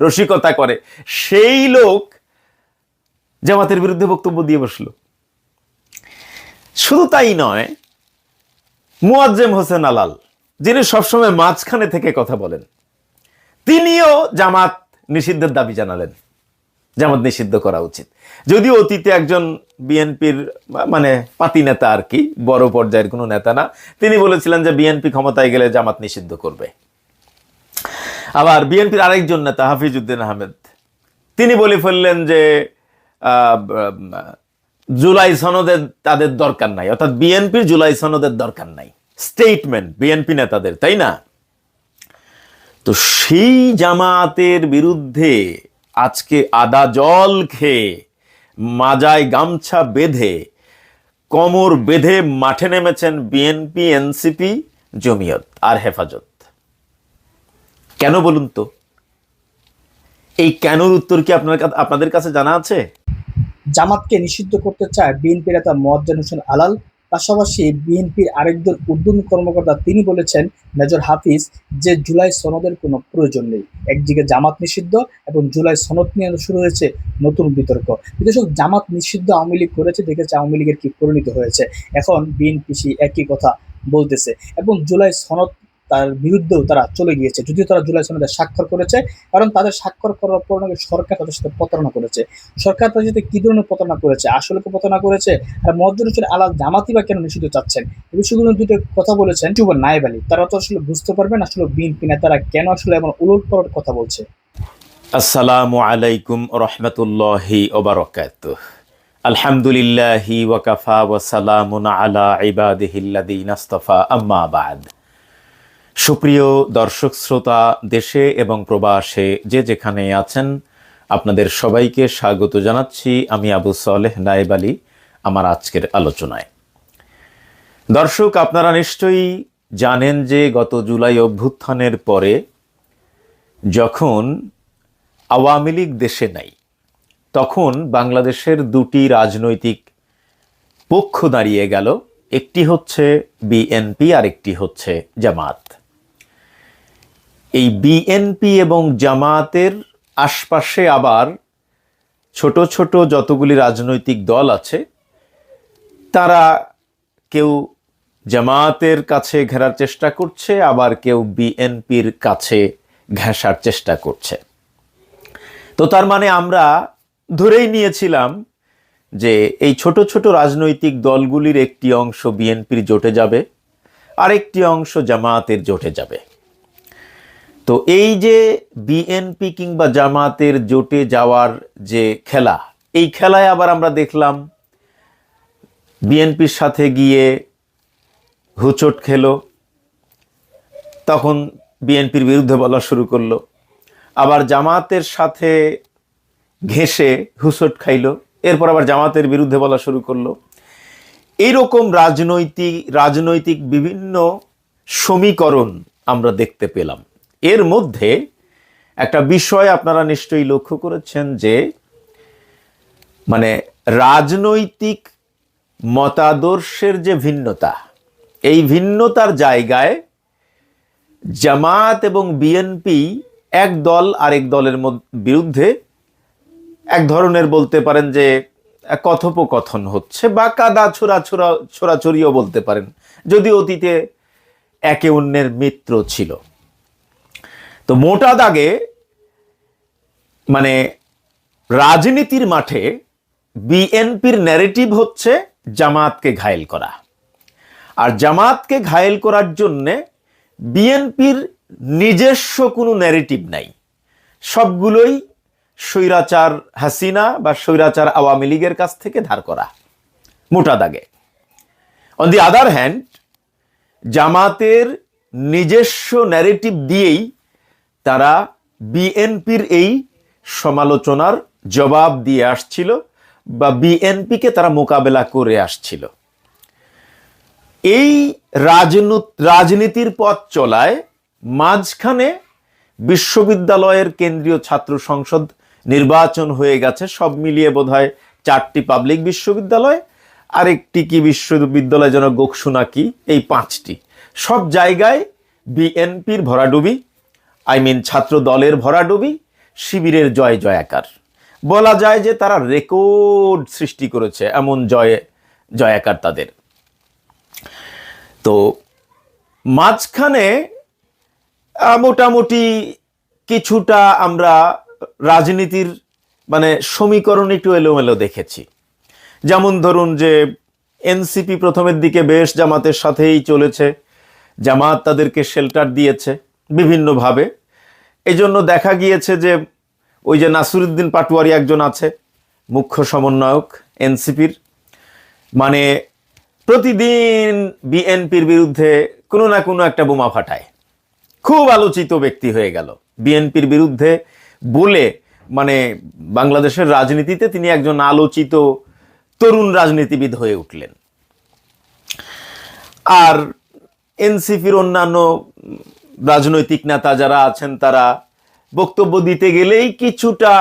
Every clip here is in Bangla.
রসিকতা করে। সেই লোক জামাতের বিরুদ্ধে বক্তব্য দিয়ে বসল। শুধু তাই নয়, মুয়াজ্জেম হোসেন আলাল, যিনি সবসময় মাঝখানে থেকে কথা বলেন, তিনিও জামাত নিষিদ্ধের দাবি জানালেন। জামাত নিষিদ্ধ করা উচিত। যদিও অতীতে একজন বিএনপির মানে পাতি নেতা আর কি, বড় পর্যায়ের কোনো নেতা না, তিনি বলেছিলেন যে বিএনপি ক্ষমতায় গেলে জামাত নিষিদ্ধ করবে। আবার বিএনপির আরেকজন নেতা, হাফিজউদ্দিন আহমেদ। তিনি বলে ফেললেন যে জুলাই সনদের তাদের দরকার নাই। অর্থাৎ বিএনপির জুলাই সনদের দরকার নাই। স্টেটমেন্ট বিএনপি নেতাদের, তাই না? তো সেই জামাতের বিরুদ্ধে আজকে আদা জল খেয়ে, মাজায় গামছা বেঁধে, কমর বেঁধে মাঠে নেমেছেন বিএনপি, এনসিপি, জমিয়ত আর হেফাজত। কেন বলুন তো? এই কেনর উত্তর কি আপনার আপনাদের কাছে জানা আছে? জামাতকে নিষিদ্ধ করতে চায় বিএনপির নেতা মোয়াজ্জেম হোসেন আলাল। পাশাপাশি বিএনপির আরেকজন উদ্যমী কর্মকর্তা তিনি বলেছেন, মেজর হাফিজ, যে জুলাই সনদের কোনো প্রয়োজন নেই। একদিকে জামাত নিষিদ্ধ এবং জুলাই সনদ নিয়ে শুরু হয়েছে নতুন বিতর্ক। বিদেশক, জামাত নিষিদ্ধ আওয়ামী লীগ করেছে দেখেছে আওয়ামী লীগের কি পরিণত হয়েছে। এখন বিএনপি সেই একই কথা বলতেছে এবং জুলাই সনদ তার বিরুদ্ধেও তারা চলে গিয়েছে। যদিও তারা জুলাই সনদে স্বাক্ষর করেছে, কারণ তাদের স্বাক্ষর করার পর নাকি সরকার তাদের সাথে প্রতারণা করেছে। সরকার তাদের সাথে কি ধরনের প্রতারণা করেছে? আসলে কি প্রতারণা করেছে? আর মজ্জুর হোসেন আলাল জামাতি বা কেন নিষিদ্ধ চাচ্ছেন? এই বিষয়গুলো দুটো কথা বলেছেন ইউটিউবার নাইব আলী। তারা তো আসলে বুঝতে পারবেন আসলে বিএনপি নেতারা কেন আসলে এমন উলট পালট কথা বলছে। আসসালামু আলাইকুম রহমতুল্লাহি ওবরকাত। আলহামদুলিল্লাহি ওয়াকাফা ওয়াসালামুন আলা ইবাদিহিল্লাযীনা ইসতাফা আম্মা বাদ। সুপ্রিয় দর্শক শ্রোতা, দেশে এবং প্রবাসে যে যেখানে আছেন, আপনাদের সবাইকে স্বাগত জানাচ্ছি আমি আবু সালেহ নায়েব আলী আমার আজকের আলোচনায়। দর্শক, আপনারা নিশ্চয়ই জানেন যে গত জুলাই অভ্যুত্থানের পরে যখন আওয়ামী লীগ দেশে নাই, তখন বাংলাদেশের দুটি রাজনৈতিক পক্ষ দাঁড়িয়ে গেল, একটি হচ্ছে বিএনপি আর একটি হচ্ছে জামাত। এই বিএনপি এবং জামাতের আশপাশে আবার ছোট ছোট যতগুলি রাজনৈতিক দল আছে, তারা কেউ জামাতের কাছে ঘেরার চেষ্টা করছে, আবার কেউ বিএনপির কাছে ঘেঁষার চেষ্টা করছে। তো তার মানে আমরা ধরেই নিয়েছিলাম যে এই ছোট ছোট রাজনৈতিক দলগুলির একটি অংশ বিএনপির জোটে যাবে, আরেকটি অংশ জামায়াতের জোটে যাবে। তো এই যে বিএনপি কিংবা জামাতের জোটে যাওয়ার যে খেলা, এই খেলায় আবার আমরা দেখলাম বিএনপির সাথে গিয়ে হুচট খেলো, তখন বিএনপির বিরুদ্ধে বলা শুরু করল। আবার জামাতের সাথে ঘেঁষে হুসট খাইলো, এরপর আবার জামাতের বিরুদ্ধে বলা শুরু করল। এইরকম রাজনৈতিক রাজনৈতিক বিভিন্ন সমীকরণ আমরা দেখতে পেলাম। এর মধ্যে একটা বিষয় আপনারা নিশ্চয়ই লক্ষ্য করেছেন যে মানে রাজনৈতিক মতাদর্শের যে ভিন্নতা, এই ভিন্নতার জায়গায় জামাত এবং বিএনপি এক দল আরেক দলের বিরুদ্ধে এক ধরনের বলতে পারেন যে কথোপকথন হচ্ছে বা কাদা ছোড়া ছোড়া, ছোড়াছড়িও বলতে পারেন। যদি অতীতে একে অন্যের মিত্র ছিল। তো মোটা দাগে মানে রাজনীতির মাঠে বিএনপির ন্যারেটিভ হচ্ছে জামাতকে ঘায়েল করা। আর জামাতকে ঘায়েল করার জন্যে বিএনপির নিজস্ব কোনো ন্যারেটিভ নাই। সবগুলোই স্বৈরাচার হাসিনা বা স্বৈরাচার আওয়ামী লীগের কাছ থেকে ধার করা, মোটা দাগে। অন দি আদার হ্যান্ড জামাতের নিজস্ব ন্যারেটিভ দিয়েই তারা বিএনপির এই সমালোচনার জবাব দিয়ে আসছিল বা বিএনপিকে তারা মোকাবেলা করে আসছিল। এই রাজনু- রাজনীতির পথ চলায় মাঝখানে বিশ্ববিদ্যালয়ের কেন্দ্রীয় ছাত্র সংসদ নির্বাচন হয়ে গেছে। সব মিলিয়ে বোধহয় চারটি পাবলিক বিশ্ববিদ্যালয়, আরেকটি কি বিশ্ববিদ্যালয় যেন গোকসুনা কি এই পাঁচটি। সব জায়গায় বিএনপির ভরাডুবি আই মিন ছাত্র দলের ভরাডুবি, শিবিরের জয় জয়াকার। বলা যায় যে তারা রেকর্ড সৃষ্টি করেছে এমন জয়, জয়াকার তাদের। তো মাঝখানে মোটামুটি কিছুটা আমরা রাজনীতির মানে সমীকরণ একটু এলোমেলো দেখেছি। যেমন ধরুন যে এনসিপি প্রথমের দিকে বেশ জামাতের সাথেই চলেছে, জামাত তাদেরকে শেল্টার দিয়েছে, বিভিন্নভাবে। এই জন্য দেখা গিয়েছে যে ওই যে নাসিরুদ্দিন পাটোয়ারি একজন আছে, মুখ্য সমন্বয়ক, এনসিপির। মানে প্রতিদিন বিএনপির বিরুদ্ধে কোনো না কোনো একটা বোমা ফাটায়। খুব আলোচিত ব্যক্তি হয়ে গেল। বিএনপির বিরুদ্ধে বলে মানে বাংলাদেশের রাজনীতিতে তিনি একজন আলোচিত তরুণ রাজনীতিবিদ হয়ে উঠলেন। আর এনসিপির অন্যান্য রাজনৈতিক নেতা যারা আছেন তারা বক্তব্য দিতে গেলেই কিছুটা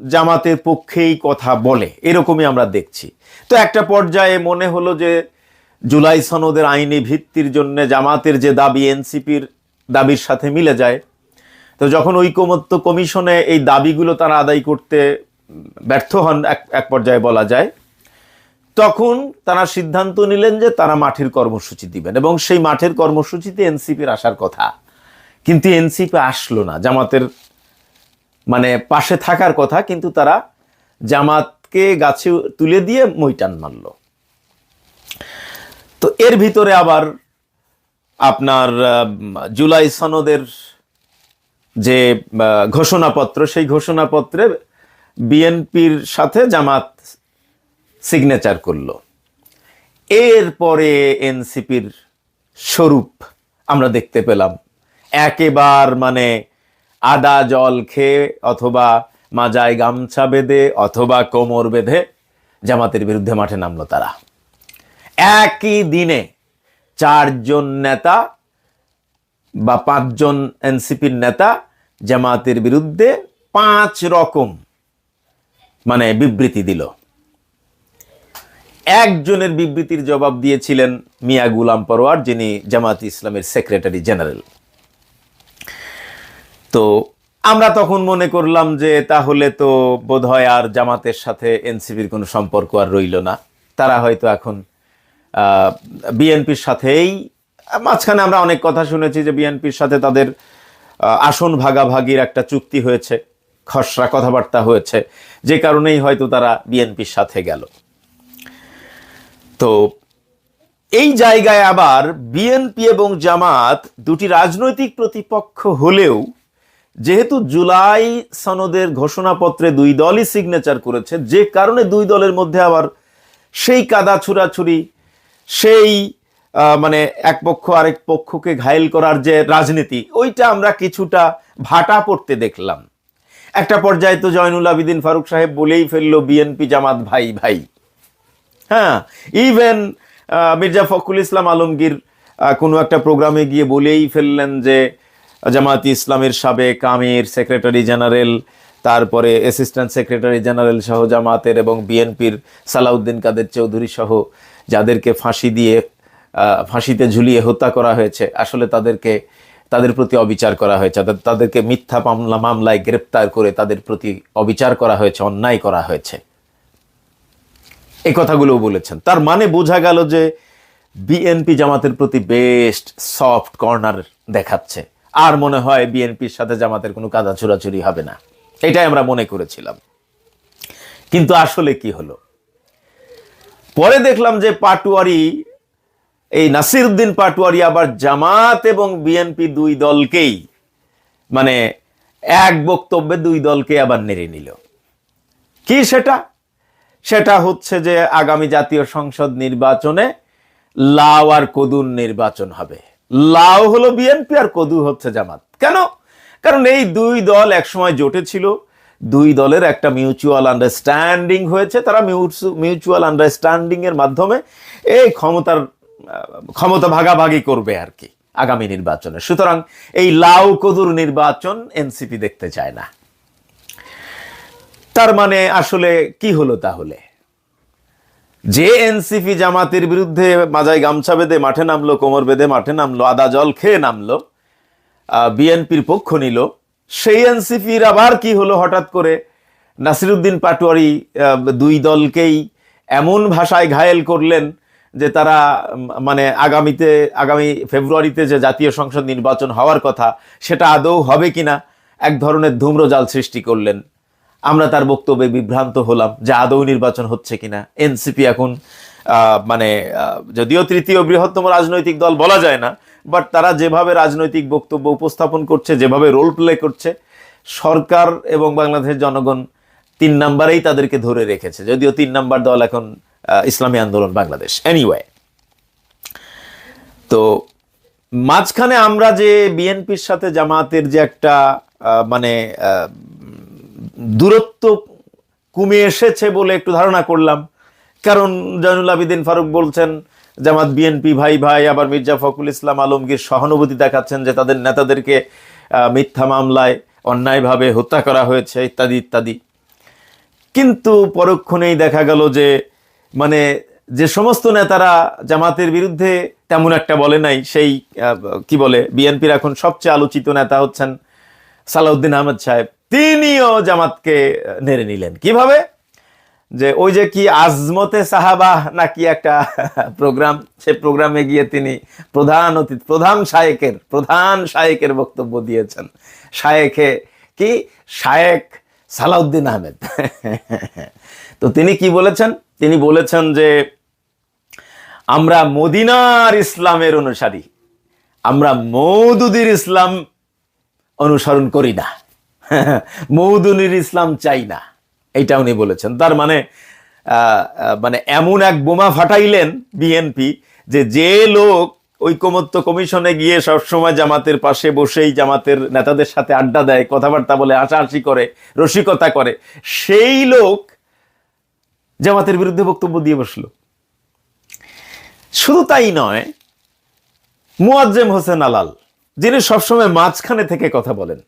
জামাতের পক্ষেই কথা বলে। এরকমই আমরা দেখছি। তো একটা পর্যায়ে মনে হলো যে জুলাই সনদের আইনি ভিত্তির জন্য জামাতের যে দাবি, এনসিপির দাবির সাথে মিলে যায়। তো যখন ঐকমত্য কমিশনে এই দাবিগুলো তারা আদায় করতে ব্যর্থ হন, এক এক পর্যায়ে বলা যায় তখন তারা সিদ্ধান্ত নিলেন যে তারা মাঠের কর্মসূচি দিবেন এবং সেই মাঠের কর্মসূচিতে এনসিপির আসার কথা। কিন্তু এনসিপি আসলো না, জামাতের মানে পাশে থাকার কথা, কিন্তু তারা জামাতকে গাছে তুলে দিয়ে মইটান মারল। তো এর ভিতরে আবার আপনার জুলাই সনদের যে ঘোষণাপত্র, সেই ঘোষণাপত্রে বিএনপির সাথে জামাত সিগনেচার করল। এরপরে এনসিপির স্বরূপ আমরা দেখতে পেলাম। একেবার মানে আদা জল খেয়ে অথবা মাজায় গামছা বেঁধে অথবা কোমর বেঁধে জামাতের বিরুদ্ধে মাঠে নামলো তারা। একই দিনে চারজন নেতা বা পাঁচজন এনসিপির নেতা জামাতের বিরুদ্ধে পাঁচ রকম মানে বিবৃতি দিল। একজনের বিবৃতির জবাব দিয়েছিলেন মিয়া গুলাম পরোয়ার, যিনি জামাত ইসলামের সেক্রেটারি জেনারেল। তো আমরা তখন মনে করলাম যে তাহলে তো বোধহয় আর জামাতের সাথে এনসিপির কোনো সম্পর্ক আর রইল না। তারা হয়তো এখন বিএনপির সাথেই, মাঝখানে আমরা অনেক কথা শুনেছি যে বিএনপির সাথে তাদের আসন ভাগাভাগির একটা চুক্তি হয়েছে, খসড়া কথাবার্তা হয়েছে, যে কারণেই হয়তো তারা বিএনপির সাথে গেল। তো এই জায়গায় আবার বিএনপি এবং জামাত দুটি রাজনৈতিক প্রতিপক্ষ হলেও যেহেতু জুলাই সনদের ঘোষণাপত্রে দুই দলই সিগনেচার করেছে, যে কারণে দুই দলের মধ্যে আবার সেই কাদা ছুরাছুরি সেই মানে এক পক্ষ আরেক পক্ষকে ঘায়েল করার যে রাজনীতি, ওইটা আমরা কিছুটা ভাটা পড়তে দেখলাম। একটা পর্যায়ে তো জয়নুল আবিদিন ফারুক সাহেব বলেই ফেলল, বিএনপি জামাত ভাই ভাই। হ্যাঁ ইভেন মির্জা ফখরুল ইসলাম আলমগীর কোনো একটা প্রোগ্রামে গিয়ে বলেই ফেললেন যে জামাত ইসলামের সাবেক আমির সেক্রেটারি জেনারেল তারপরে অ্যাসিস্ট্যান্ট সেক্রেটারি জেনারেল সহ জামাতের এবং বিএনপির সালাউদ্দিন কাদের চৌধুরী সহ যাদেরকে ফাঁসি দিয়ে ফাঁসিতে ঝুলিয়ে হত্যা করা হয়েছে, আসলে তাদেরকে, তাদের প্রতি অবিচার করা হয়েছে, তাদের- তাদেরকে মিথ্যা মামলা, মামলায় গ্রেপ্তার করে তাদের প্রতি অবিচার করা হয়েছে, অন্যায় করা হয়েছে। এই কথাগুলো বলেছেন। তার মানে বোঝা গেল যে বিএনপি জামাতের প্রতি বেস্ট সফট কর্নার দেখাচ্ছে। আর মনে হয় বিএনপির সাথে জামাতের কোনো কাদা ছোড়াছুরি হবে না। এটাই আমরা মনে করেছিলাম। কিন্তু আসলে কি হলো? পরে দেখলাম যে পাটুয়ারি, এই নাসিরউদ্দিন পাটুয়ারি আবার জামাত এবং বিএনপি দুই দলকেই মানে এক বক্তব্যে দুই দলকে আবার নেড়ে নিল। কি সেটা? সেটা হচ্ছে যে আগামী জাতীয় সংসদ নির্বাচনে লাও আর কদুর নির্বাচন হবে। লাও হলো বিএনপি আর কদু হচ্ছে জামাত। কেন? কারণ এই দুই দল একসময় জোটে ছিল। দুই দলের একটা মিউচুয়াল আন্ডারস্ট্যান্ডিং হয়েছে। তারা মিউচুয়াল আন্ডারস্ট্যান্ডিং এর মাধ্যমে এই ক্ষমতার, ক্ষমতা ভাগাভাগি করবে আর কি আগামী নির্বাচনে। সুতরাং এই লাউ কদুর নির্বাচন এনসিপি দেখতে চায় না। তার মানে আসলে কি হলো তাহলে? যে এনসিপি জামাতের বিরুদ্ধে মাজায় গামছা বেঁধে মাঠে নামলো, কোমর বেঁধে মাঠে নামলো, আদা জল খেয়ে নামলো বিএনপির পক্ষ নিল। সেই এনসিপির আবার কি হলো হঠাৎ করে? নাসিরুদ্দিন পাটোয়ারি দুই দলকেই এমন ভাষায় ঘায়েল করলেন যে তারা মানে আগামীতে, আগামী ফেব্রুয়ারিতে যে জাতীয় সংসদ নির্বাচন হওয়ার কথা, সেটা আদৌ হবে কিনা, এক ধরনের ধূম্রজাল সৃষ্টি করলেন। আমরা তার বক্তব্যে বিভ্রান্ত হলাম যে আদৌ নির্বাচন হচ্ছে কিনা। এনসিপি এখন মানে যদিও তৃতীয় বৃহত্তম রাজনৈতিক দল বলা যায় না বাট তারা যেভাবে রাজনৈতিক বক্তব্য উপস্থাপন করছে, যেভাবে রোল প্লে করছে, সরকার এবং বাংলাদেশের জনগণ তিন নাম্বারেই তাদেরকে ধরে রেখেছে। যদিও তিন নাম্বার দল এখন ইসলামী আন্দোলন বাংলাদেশ। এনিওয়ে তো মাঝখানে আমরা যে বিএনপির সাথে জামাতের যে একটা মানে দূরত্ব কমে এসেছে বলে একটু ধারণা করলাম। কারণ জয়নুল আবিদিন ফারুক বলছেন, জামাত, বিএনপি, ভাই ভাই, আবার মির্জা ফখরুল ইসলাম আলমগীর সহানুভূতি দেখাচ্ছেন যে তাদের নেতাদেরকে মিথ্যা মামলায় অন্যায়ভাবে হত্যা করা হয়েছে, ইত্যাদি ইত্যাদি। কিন্তু পরক্ষণেই দেখা গেল যে মানে যে সমস্ত নেতারা জামাতের বিরুদ্ধে তেমন একটা বলে নাই, সেই কি বলে, বিএনপির এখন সবচেয়ে আলোচিত নেতা হচ্ছেন সালাউদ্দিন আহমেদ সাহেব। তিনিও জামাতকে নেড়ে নিলেন। কীভাবে? যে ওই যে কি আজমতে সাহাবা নাকি একটা প্রোগ্রাম, সে প্রোগ্রামে গিয়ে তিনি প্রধান অতিথি, প্রধান শায়েকের প্রধান শায়েকের বক্তব্য দিয়েছেন। শায়েখে কি? শায়েক সালাউদ্দিন আহমেদ। তো তিনি কি বলেছেন? তিনি বলেছেন যে, আমরা মদিনার ইসলামের অনুসারী। আমরা মৌদুদির ইসলাম অনুসরণ করি না। মৌদুনির ইসলাম চাই না, এইটা উনি বলেছেন। তার মানে মানে এমন এক বোমা ফাটাইলেন বিএনপি যে যে লোক ঐকমত্য কমিশনে গিয়ে সবসময় জামাতের পাশে বসেই জামাতের নেতাদের সাথে আড্ডা দেয়, কথাবার্তা বলে, হাসাহাসি করে, রসিকতা করে, সেই লোক জামাতের বিরুদ্ধে বক্তব্য দিয়ে বসল। শুধু তাই নয়, মুয়াজ্জেম হোসেন আলাল, যিনি সবসময় মাঝখানে থেকে কথা বলেন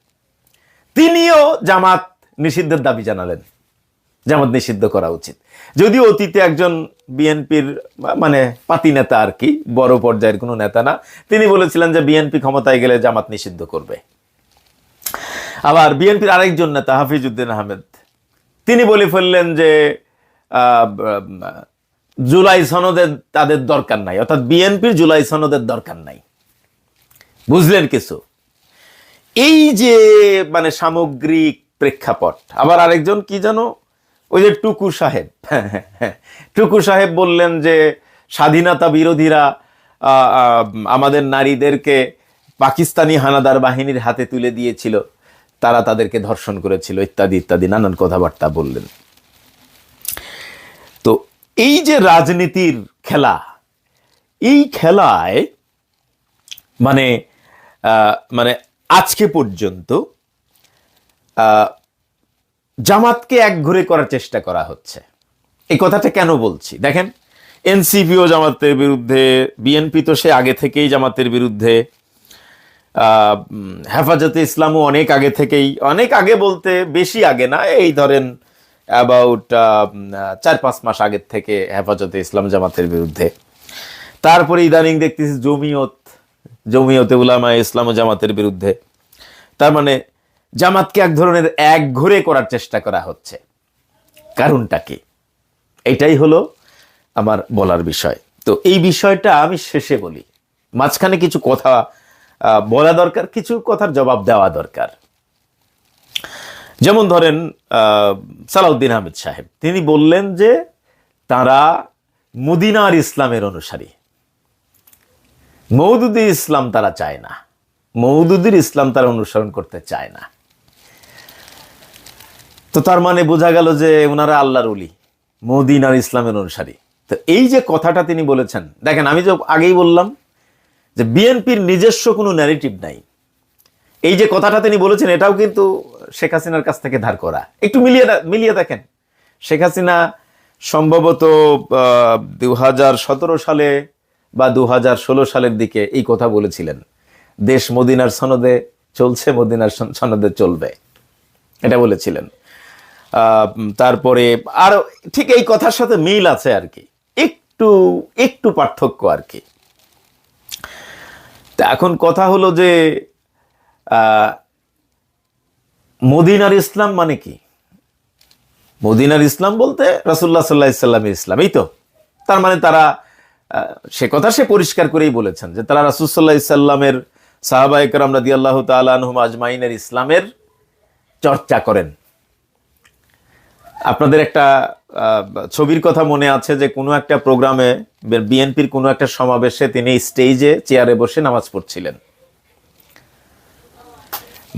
তিনিও জামাত নিষিদ্ধের দাবি জানালেন। জামাত নিষিদ্ধ করা উচিত। যদিও অতীতে একজন বিএনপির মানে পাতি নেতা আর কি, বড় পর্যায়ের কোনো নেতা না, তিনি বলেছিলেন যে বিএনপি ক্ষমতায় গেলে জামাত নিষিদ্ধ করবে। আবার বিএনপির আরেকজন নেতা, হাফিজউদ্দিন আহমেদ, তিনি বলে ফেললেন যে জুলাই সনদের তাদের দরকার নাই, অর্থাৎ বিএনপির জুলাই সনদের দরকার নাই। বুঝলেন কিছু? এই যে মানে সামগ্রিক প্রেক্ষাপট, আবার আরেকজন কি জানো? ওই যে টুকু সাহেব। টুকু সাহেব বললেন যে, স্বাধীনতা বিরোধীরা আমাদের নারীদেরকে পাকিস্তানি হানাদার বাহিনীর হাতে তুলে দিয়েছিল। তারা তাদেরকে ধর্ষণ করেছিল, ইত্যাদি ইত্যাদি, নানান কথাবার্তা বললেন। তো এই যে রাজনীতির খেলা, এই খেলায় মানে মানে আজকে পর্যন্ত জামাতকে একঘরে করার চেষ্টা করা হচ্ছে। এই কথাটা কেন বলছি? দেখেন এনসিপিও জামাতের বিরুদ্ধে বিএনপি তো সে আগে থেকেই জামাতের বিরুদ্ধে হেফাজতে ইসলামও অনেক আগে থেকেই, অনেক আগে বলতে বেশি আগে না, এই ধরেন অ্যাবাউট চার পাঁচ মাস আগের থেকে হেফাজতে ইসলাম জামাতের বিরুদ্ধে। তারপরে ইদানিং দেখতেছি জমিয়ত জমিয়তে উলামা ইসলাম ও জামাতের বিরুদ্ধে। তার মানে জামাতকে এক ধরনের এক ঘরে করার চেষ্টা করা হচ্ছে। কারণটা কি? এটাই হলো আমার বলার বিষয়। তো এই বিষয়টা আমি শেষে বলি। মাঝখানে কিছু কথা বলা দরকার, কিছু কথার জবাব দেওয়া দরকার। যেমন ধরেন সালাউদ্দিন আহমেদ সাহেব, তিনি বললেন যে তারা মদিনার ইসলামের অনুসারী। মৌদুদি ইসলাম তারা চায় না। মৌদুদির ইসলাম তারা অনুসরণ করতে চায় না। তো তার মানে বোঝা গেল যে ওনারা আল্লাহর উলি মৌদিন আর ইসলামের অনুসারী। তো এই যে কথাটা তিনি বলেছেন, দেখেন আমি যে আগেই বললাম যে বিএনপির নিজস্ব কোনো ন্যারেটিভ নাই। এই যে কথাটা তিনি বলেছেন, এটাও কিন্তু শেখ হাসিনার কাছ থেকে ধার করা। একটু মিলিয়ে মিলিয়ে দেখেন। শেখ হাসিনা সম্ভবত দু হাজার সতেরো সালে বা দু হাজার ষোলো সালের দিকে এই কথা বলেছিলেন। দেশ মদিনার সনদে চলছে, মদিনার সনদে চলবে। এটা বলেছিলেন। তারপরে আর ঠিক এই কথার সাথে মিল আছে আর কি। একটু একটু পার্থক্য আর কি। তা এখন কথা হলো যে মদিনার ইসলাম মানে কি? মদিনার ইসলাম বলতে রাসুল্লাহ সাল্লাহ ইসলামের ইসলাম, এই তো। তার মানে তারা সে কথা সে পরিষ্কার করেই বলেছেন যে তারা রাসুলসাল্লাহ ইসাল্লামের সাহাবা একরাম রাদি আল্লাহ তালুম আজমাইনের ইসলামের চর্চা করেন। আপনাদের একটা ছবির কথা মনে আছে যে কোনো একটা প্রোগ্রামে, বিএনপির কোনো একটা সমাবেশে তিনি স্টেজে, চেয়ারে বসে নামাজ পড়ছিলেন।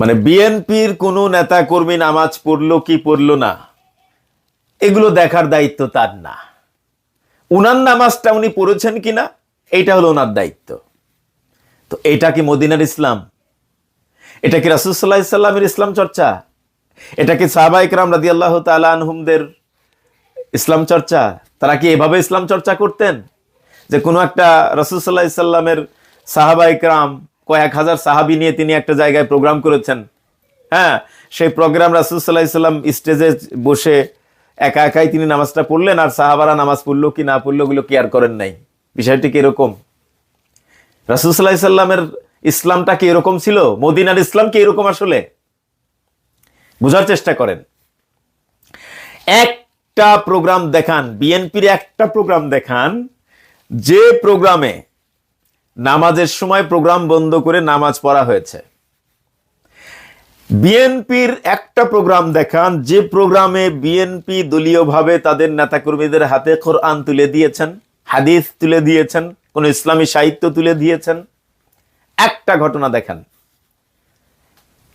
মানে বিএনপির কোনো নেতা কর্মী নামাজ পড়ল কি পড়ল না, এগুলো দেখার দায়িত্ব তার না। উনার নামাজটা উনি পড়েছেন কিনা, এইটা হলো ওনার দায়িত্ব। তো এটা কি মদিনার ইসলাম? এটা কি রাসুসাল্লাহ ইসলামের ইসলাম চর্চা? এটা কি সাহাবা ইকরাম রাদি আল্লাহ আনহুমদের ইসলাম চর্চা? তারা কি এভাবে ইসলাম চর্চা করতেন? যে কোনো একটা রসুসাল্লাহ ইসাল্লামের সাহাবা কয়েক হাজার সাহাবি নিয়ে তিনি একটা জায়গায় প্রোগ্রাম করেছেন। হ্যাঁ সেই প্রোগ্রাম রাসুসাল্লাহ ইসলাম স্টেজে বসে একা একাই তিনি নামাজটা পড়লেন আর সাহাবারা নামাজ পড়ল কি না পড়ল ওগুলো কেয়ার করেন নাই। বিষয়টি কি এরকম? রাসুসাল্লাহ ইসাল্লামের ইসলামটা কি এরকম ছিল? মদিনার ইসলাম কি এরকম আসলে? বোঝার চেষ্টা করেন। একটা প্রোগ্রাম দেখান বিএনপির একটা প্রোগ্রাম দেখান, যে প্রোগ্রামে নামাজের সময় প্রোগ্রাম বন্ধ করে নামাজ পড়া হয়েছে। বিএনপির একটা প্রোগ্রাম দেখান, যে প্রোগ্রামে বিএনপি দলীয়ভাবে তাদের নেতাকর্মীদের হাতে কোরআন তুলে দিয়েছেন, হাদিস তুলে দিয়েছেন, কোন ইসলামী সাহিত্য তুলে দিয়েছেন, একটা ঘটনা দেখান।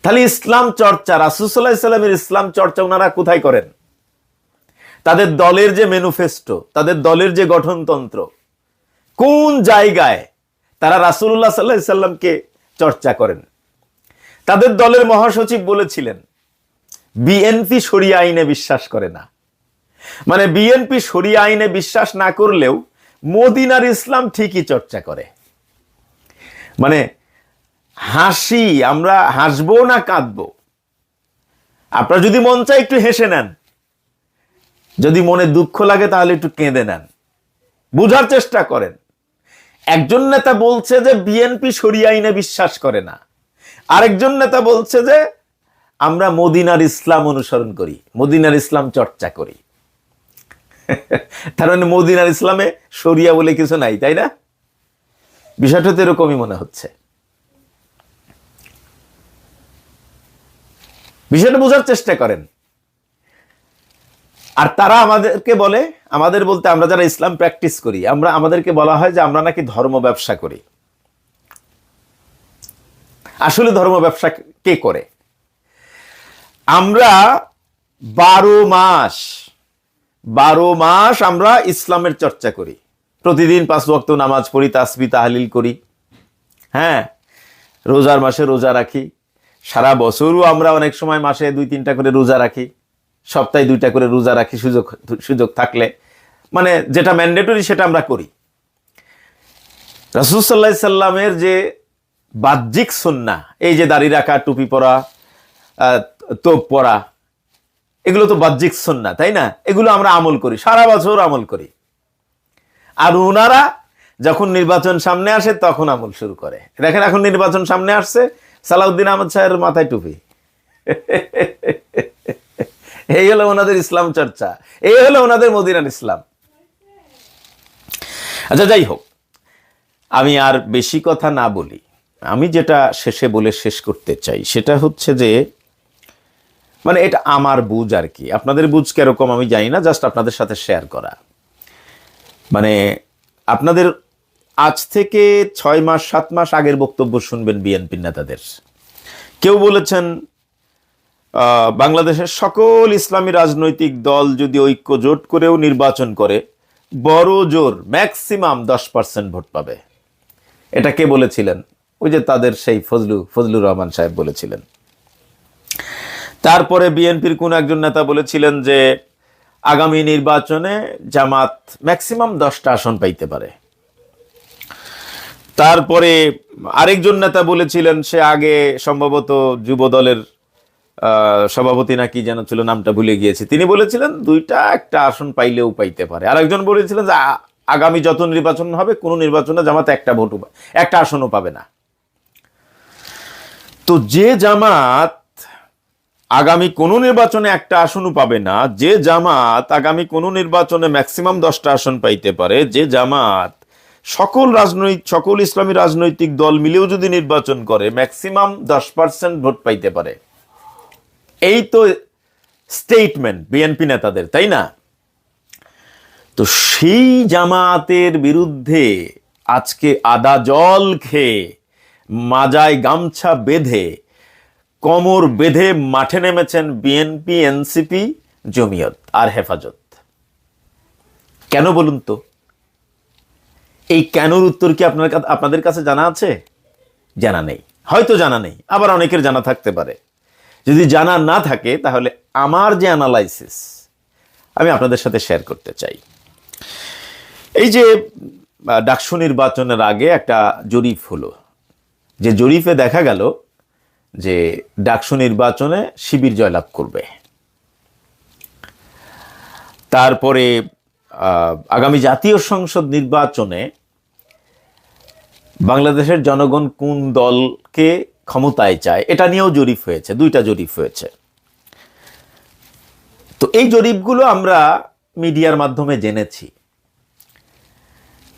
তাহলে ইসলাম চর্চা রাসুসাল্লাহ ইসলামের ইসলাম চর্চা ওনারা কোথায় করেন? তাদের দলের যে ম্যানুফেস্টো, তাদের দলের যে গঠনতন্ত্র, কোন জায়গায় তারা রাসুল্লাহ সাল্লাহ চর্চা করেন? তাদের দলের মহাসচিব বলেছিলেন, বিএনপি সরিয়া আইনে বিশ্বাস করে না। মানে বিএনপি সরিয়া আইনে বিশ্বাস না করলেও মদিনার ইসলাম ঠিকই চর্চা করে। মানে হাসি, আমরা হাসবো না কাঁদবো। আপনার যদি মন চায় একটু হেসে নেন। যদি মনে দুঃখ লাগে তাহলে একটু কেঁদে নেন। বুঝার চেষ্টা করেন। একজন নেতা বলছে যে বিএনপি সরিয়া আইনে বিশ্বাস করে না। আরেকজন নেতা বলছে যে, আমরা মদিনার ইসলাম অনুসরণ করি, মদিনার ইসলাম চর্চা করি। তার মানে মদিনার ইসলামে সরিয়া বলে কিছু নাই, তাই না? বিষয়টা তো এরকমই মনে হচ্ছে। বিষয়টা বোঝার চেষ্টা করেন। আর তারা আমাদেরকে বলে, আমাদের বলতে আমরা যারা ইসলাম প্র্যাকটিস করি, আমরা, আমাদেরকে বলা হয় যে আমরা নাকি ধর্ম ব্যবসা করি। আসলে ধর্ম ব্যবসা কে করে? আমরা বারো মাস বারো মাস আমরা ইসলামের চর্চা করি। প্রতিদিন পাঁচ ওয়াক্ত নামাজ পড়ি, তাসবি, তাহলিল করি। হ্যাঁ রোজার মাসে রোজা রাখি। সারা বছরও আমরা অনেক সময় মাসে দুই, তিনটা করে রোজা রাখি। সপ্তাহে দুইটা করে রোজা রাখি সুযোগ সুযোগ থাকলে। মানে যেটা ম্যান্ডেটরি সেটা আমরা করি। রাসুল সাল্লাহ সাল্লামের যে বাহ্যিক সন্না, এই যে দাড়ি রাখা, টুপি পরা তোপ পরা, এগুলো তো বাহ্যিক সন্না, তাই না? এগুলো আমরা আমল করি, সারা বছর আমল করি। আর ওনারা যখন নির্বাচন সামনে আসে, তখন আমল শুরু করে। দেখেন এখন নির্বাচন সামনে আসছে, সালাউদ্দিন আহমদ সাহের মাথায় টুপি। এই হলো ওনাদের ইসলাম চর্চা, এই হলো ওনাদের মদিনার ইসলাম। আচ্ছা যাই হোক, আমি আর বেশি কথা না বলি। আমি যেটা শেষে বলে শেষ করতে চাই, সেটা হচ্ছে যে মানে এটা আমার বুঝ আর কি। আপনাদের বুঝ কীরকম আমি জানি না, জাস্ট আপনাদের সাথে শেয়ার করা। মানে আপনাদের আজ থেকে ছয় মাস, সাত মাস আগের বক্তব্য শুনবেন বিএনপি নেতাদের। কেউ বলেছেন বাংলাদেশের সকল ইসলামী রাজনৈতিক দল যদি ঐক্য জোট করেও নির্বাচন করে, বড় জোর ম্যাক্সিমাম দশ পার্সেন্ট ভোট পাবে। এটা কে বলেছিলেন? ওই যে তাদের সেই ফজলু, ফজলুর রহমান সাহেব বলেছিলেন। তারপরে বিএনপির কোন একজন নেতা বলেছিলেন যে, আগামী নির্বাচনে জামাত ম্যাক্সিমাম দশটা আসন পাইতে পারে। তারপরে আরেকজন নেতা বলেছিলেন সে আগে সম্ভবত যুব দলের সভাপতি নাকি যেন ছিল, নামটা ভুলে গিয়েছে। তিনি বলেছিলেন দুইটা একটা আসন পাইলেও পাইতে পারে। আরেকজন বলেছিলেন যে আগামী যত নির্বাচন হবে, কোনো নির্বাচনে জামাত একটা ভোটও একটা আসনও পাবে না। তো যে জামাত আগামী কোনো নির্বাচনে একটা আসনও পাবে না, যে জামাত আগামী কোনো নির্বাচনে ম্যাক্সিমাম দশটা আসন পাইতে পারে, যে জামাত সকল রাজনৈতিক, সকল ইসলামী রাজনৈতিক দল মিলেও যদি নির্বাচন করে ম্যাক্সিমাম দশ পার্সেন্ট ভোট পাইতে পারে। এই তো স্টেটমেন্ট বিএনপি নেতাদের, তাই না? তো সেই জামাতের বিরুদ্ধে আজকে আদা জল খেয়ে মাজায় গামছা বেঁধে, কমর বেঁধে মাঠে নেমেছেন বিএনপি এনসিপি জমিয়ত আর হেফাজত। কেন বলুন তো? এই কেনর উত্তর কি আপনার আপনাদের কাছে জানা আছে? জানা নেই। হয়তো জানা নেই, আবার অনেকের জানা থাকতে পারে। যদি জানা না থাকে, তাহলে আমার যে অ্যানালাইসিস আমি আপনাদের সাথে শেয়ার করতে চাই। এই যে ডাকসু নির্বাচনের আগে একটা জরিপ হলো। যে জরিপে দেখা গেল যে ডাকসু নির্বাচনে শিবির জয়লাভ করবে। তারপরে আগামী জাতীয় সংসদ নির্বাচনে বাংলাদেশের জনগণ কোন দলকে ক্ষমতায় চায়, এটা নিয়েও জরিপ হয়েছে, দুইটা জরিপ হয়েছে। তো এই জরিপগুলো আমরা মিডিয়ার মাধ্যমে জেনেছি।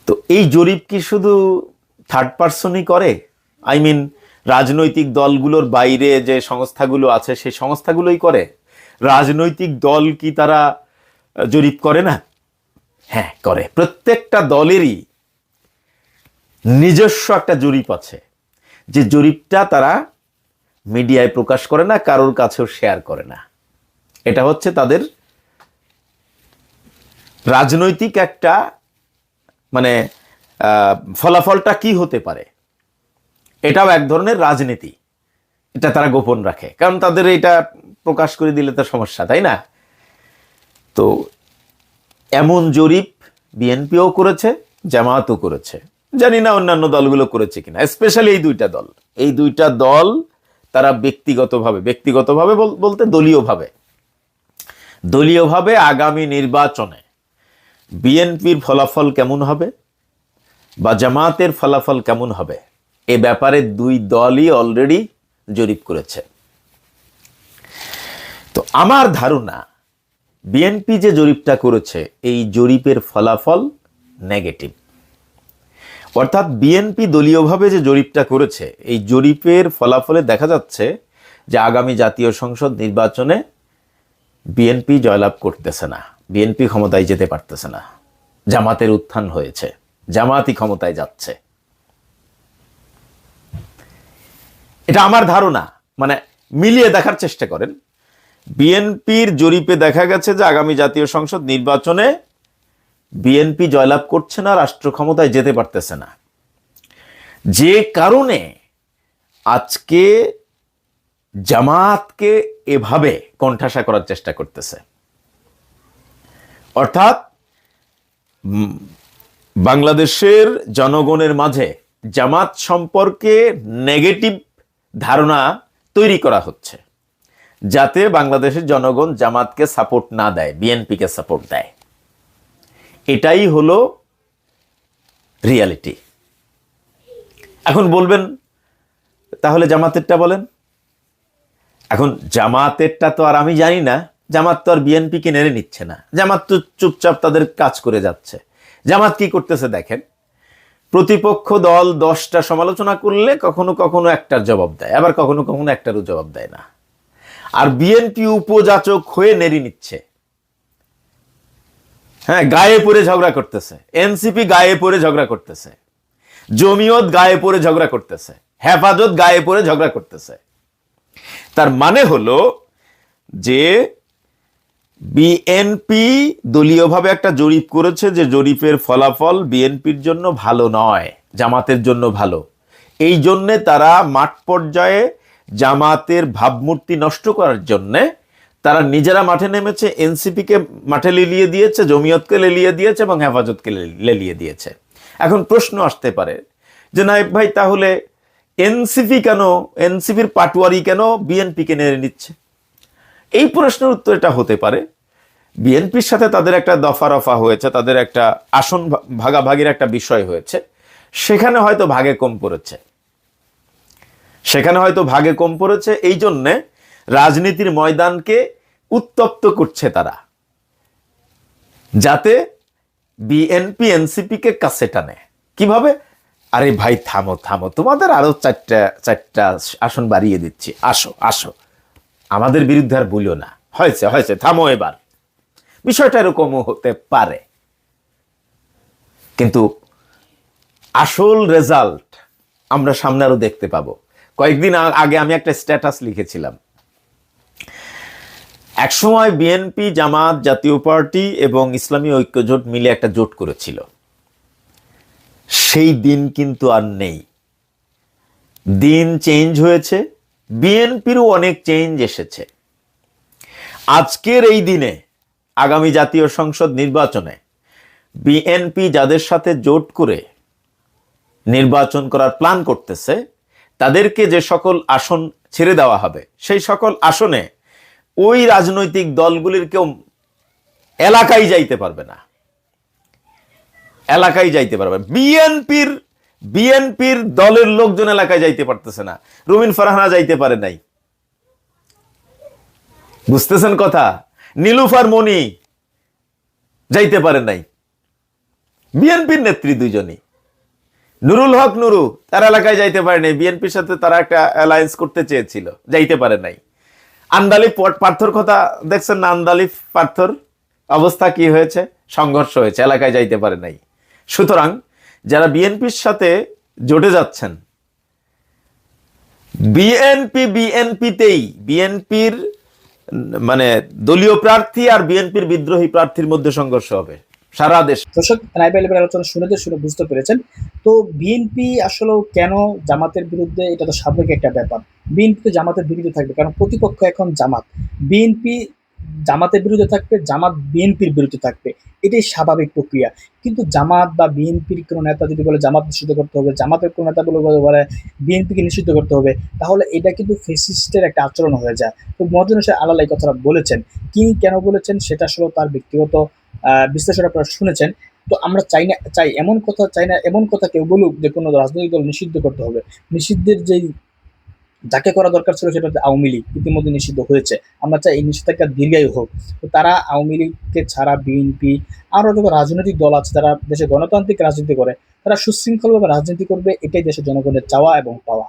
তো এই জরিপ কি শুধু থার্ড পার্সনই করে? আই মিন রাজনৈতিক দলগুলোর বাইরে যে সংস্থাগুলো আছে, সেই সংস্থাগুলোই করে। রাজনৈতিক দল কি তারা জরিপ করে না? হ্যাঁ করে। প্রত্যেকটা দলেরই নিজস্ব একটা জরিপ আছে। যে জরিপটা তারা মিডিয়ায় প্রকাশ করে না, কারোর কাছেও শেয়ার করে না। এটা হচ্ছে তাদের রাজনৈতিক একটা মানে ফলাফলটা কি হতে পারে? এটাও এক ধরনের রাজনীতি। এটা তারা গোপন রাখে। কারণ তাদের এটা প্রকাশ করে দিলে তো সমস্যা, তাই না? তো এমন জরিপ বিএনপিও করেছে জামায়াতও করেছে। জানি না অন্যান্য দলগুলো করেছে কিনা, স্পেশালি এই দুইটা দল। এই দুইটা দল তারা ব্যক্তিগতভাবে ব্যক্তিগতভাবে বল- বলতে দলীয়ভাবে। দলীয়ভাবে আগামী নির্বাচনে বিএনপির ফলাফল কেমন হবে বা জামাতের ফলাফল কেমন হবে এ ব্যাপারে দুই দলই অলরেডি জরিপ করেছে। তো আমার ধারণা বিএনপি যে জরিপটা করেছে, এই জরিপের ফলাফল নেগেটিভ অর্থাৎ বিএনপি দলীয়ভাবে যে জরিপটা করেছে, এই জরিপের ফলাফলে দেখা যাচ্ছে যে আগামী জাতীয় সংসদ নির্বাচনে বিএনপি জয়লাভ করতেছে না। বিএনপি ক্ষমতায় যেতে পারতেছে না। জামাতের উত্থান হয়েছে। জামাতই ক্ষমতায় যাচ্ছে। এটা আমার ধারণা মানে মিলিয়ে দেখার চেষ্টা করেন। বিএনপির জরিপে দেখা গেছে যে আগামী জাতীয় সংসদ নির্বাচনে বিএনপি জয়লাভ করছে না, রাষ্ট্র ক্ষমতায় যেতে পারতেছে না। যে কারণে আজকে জামাতকে এভাবে কণ্ঠাসা করার চেষ্টা করতেছে। অর্থাৎ বাংলাদেশের জনগণের মাঝে জামাত সম্পর্কে নেগেটিভ ধারণা তৈরি করা হচ্ছে, যাতে বাংলাদেশের জনগণ জামাতকে সাপোর্ট না দেয় বিএনপিকে সাপোর্ট দেয়। এটাই হলো রিয়ালিটি এখন বলবেন, তাহলে জামাতেরটা বলেন? এখন জামাতেরটা তো আর আমি জানি না, জামাত তো আর বিএনপিকে নেড়ে নিচ্ছে না। জামাত তো চুপচাপ তাদের কাজ করে যাচ্ছে। জামাত কি করতেছে দেখেন প্রতিপক্ষ দল দশটা সমালোচনা করলে কখনো কখনো একটার জবাব দেয়, আবার কখনো কখনো একটারও জবাব দেয় না। আর বিএনপি উপযাচক হয়ে নেড়ি নিচ্ছে। হ্যাঁ গায়ে পড়ে ঝগড়া করতেছে। এনসিপি গায়ে পড়ে ঝগড়া করতেছে। জমিয়ত গায়ে পড়ে ঝগড়া করতেছে। হেফাজত গায়ে পড়ে ঝগড়া করতেছে। তার মানে হলো যে বিএনপি দলীয়ভাবে একটা জরিপ করেছে যে জরিপের ফলাফল বিএনপির জন্য ভালো নয়, জামাতের জন্য ভালো। এই জন্যে তারা মাঠ পর্যায়ে জামাতের ভাবমূর্তি নষ্ট করার জন্যে তারা নিজেরা মাঠে নেমেছে এনসিপিকে মাঠে লেলিয়ে দিয়েছে, জমিয়তকে লেলিয়ে দিয়েছে এবং হেফাজতকে লেলিয়ে দিয়েছে। এখন প্রশ্ন আসতে পারে যে নাইব ভাই, তাহলে এনসিপি কেন এনসিপির পাটুয়ারি কেন বিএনপিকে নেড়ে নিচ্ছে? এই প্রশ্নের উত্তর এটা হতে পারে বিএনপির সাথে তাদের একটা দফা রফা হয়েছে, তাদের একটা আসন ভাগাভাগির একটা বিষয় হয়েছে। সেখানে হয়তো ভাগে কম পড়েছে। সেখানে হয়তো ভাগে কম পড়েছে, এই জন্যে রাজনীতির ময়দানকে উত্তপ্ত করছে তারা। যাতে বিএনপি, এনসিপিকে কাছে টানে। কীভাবে? আরে ভাই, থামো থামো। তোমাদের আরও চারটা চারটা আসন বাড়িয়ে দিচ্ছি। আসো আসো। আমাদের বিরুদ্ধে আর বলিও না। হয়েছে হয়েছে, থামো এবার। বিষয়টা এরকমও হতে পারে। কিন্তু আসল রেজাল্ট আমরা সামনে আরও দেখতে পাবো। কয়েকদিন আগে আমি একটা স্ট্যাটাস লিখেছিলাম। একসময় বিএনপি জামাত, জাতীয় পার্টি এবং ইসলামী ঐক্যজোট মিলে একটা জোট করেছিল। সেই দিন কিন্তু আর নেই। দিন চেঞ্জ হয়েছে বিএনপিরও অনেক চেঞ্জ এসেছে। আজকের এই দিনে আগামী জাতীয় সংসদ নির্বাচনে বিএনপি যাদের সাথে জোট করে নির্বাচন করার প্ল্যান করতেছে, তাদেরকে যে সকল আসন ছেড়ে দেওয়া হবে, সেই সকল আসনে ওই রাজনৈতিক দলগুলির কেউ এলাকায় যাইতে পারবে না। এলাকায় যাইতে পারবে বিএনপির বিএনপির দলের লোকজন এলাকায় যাইতে পারতেছে না। রুমিন ফারহানা যাইতে পারে নাই। বুঝতেছেন কথা? নীলুফার মনি যাইতে পারে নাই। বিএনপির নেত্রী দুইজনই নুরুল হক নুরু তার এলাকায় যাইতে পারে নাই। বিএনপির সাথে তারা একটা অ্যালায়েন্স করতে চেয়েছিল, যাইতে পারে নাই। আন্দালিফ পার্থর কথা দেখছেন না? আন্দালিফ পার্থর, অবস্থা কি হয়েছে? সংঘর্ষ হয়েছে, এলাকায় যাইতে পারে নাই। সুতরাং যারা বিএনপির সাথে জোটে যাচ্ছেন, বিএনপি বিএনপিতেই, বিএনপির মানে দলীয় প্রার্থী আর বিএনপির বিদ্রোহী প্রার্থীর মধ্যে সংঘর্ষ হবে সারা দেশ। দর্শক নাইবেলের আলোচনা শুনে শুনেতে শুনে বুঝতে পেরেছেন? তো বিএনপি আসলে কেন জামাতের বিরুদ্ধে, এটা তো স্বাভাবিক একটা ব্যাপার। বিএনপি তো জামাতের বিরুদ্ধে থাকবে, কারণ প্রতিপক্ষ এখন জামাত। বিএনপি জামাতের বিরুদ্ধে থাকবে, জামাত বিএনপির বিরুদ্ধে থাকবে। এটাই স্বাভাবিক প্রক্রিয়া। কিন্তু জামাত বা বিএনপির কোনো নেতা যদি বলে জামাত নিষিদ্ধ করতে হবে, জামাতের কোনো নেতা বলে বলে বিএনপিকে নিষিদ্ধ করতে হবে, তাহলে এটা কিন্তু ফেসিস্টের একটা আচরণ হয়ে যায়। তো মজন হোসেন আলাল এই কথাটা বলেছেন। তিনি কেন বলেছেন সেটা আসলে তার ব্যক্তিগত বিশ্লেষণ আপনারা শুনেছেন। তো আমরা চাই না, চাই এমন কথা, চাই না এমন কথা কেউ বলুক যে কোনো রাজনৈতিক দল নিষিদ্ধ করতে হবে। নিষিদ্ধের যেই যাকে করা দরকার ছিল সেটা হচ্ছে আওয়ামী লীগ ইতিমধ্যে নিষিদ্ধ হয়েছে। আমরা চাই এই নিষেধাজ্ঞা দীর্ঘায়ু হোক। তো তারা আওয়ামী লীগকে ছাড়া বিএনপি আরও যত রাজনৈতিক দল আছে তারা দেশে গণতান্ত্রিক রাজনীতি করে, তারা সুশৃঙ্খলভাবে রাজনীতি করবে, এটাই দেশের জনগণের চাওয়া এবং পাওয়া।